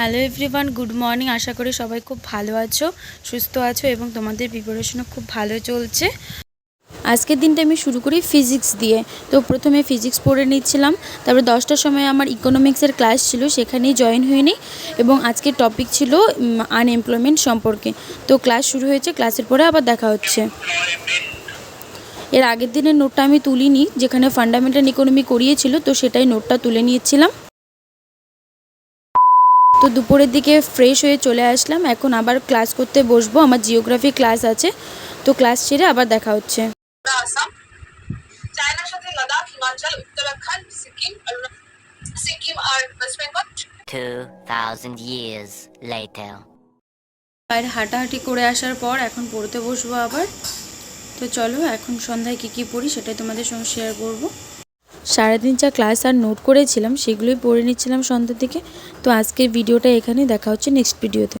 Hello everyone, good morning. আশা করি সবাই খুব ভালো আছো, সুস্থ আছো এবং তোমাদের প্রিপারেশনও খুব ভালো চলছে। আজকের দিনটা আমি শুরু করি ফিজিক্স দিয়ে। তো প্রথমে ফিজিক্স পড়ে নিচ্ছিলাম। তারপরে দশটার সময় আমার ইকোনমিক্সের ক্লাস ছিল, সেখানেই জয়েন হয়ে নিই এবং আজকের টপিক ছিল আনএমপ্লয়মেন্ট সম্পর্কে। তো ক্লাস শুরু হয়েছে, ক্লাসের পরে আবার দেখা হচ্ছে। এর আগের দিনের নোটটা আমি তুলিনি, যেখানে ফান্ডামেন্টাল ইকোনমি করিয়েছিল, তো সেটাই নোটটা তুলে নিয়েছিলাম। তো দুপুরের দিকে ফ্রেশ হয়ে চলে আসলাম। এখন আবার ক্লাস করতে বসবো। আমার জিওগ্রাফি ক্লাস আছে। তো ক্লাস ছেড়ে আবার দেখা হচ্ছে। আর ওয়েস্ট বেঙ্গল। 2,000 years later. বাইরে হাঁটাহাঁটি করে আসার পর এখন পড়তে বসবো আবার। তো চলো এখন সন্ধ্যায় কী কী পড়ি সেটাই তোমাদের সঙ্গে শেয়ার করব। সারাদিন যা ক্লাস আর নোট করেছিলাম, সেগুলোই পড়ে নিচ্ছিলাম সন্ধ্যার দিকে। তো আজকের ভিডিওটা এখানে দেখা হচ্ছে নেক্সট ভিডিওতে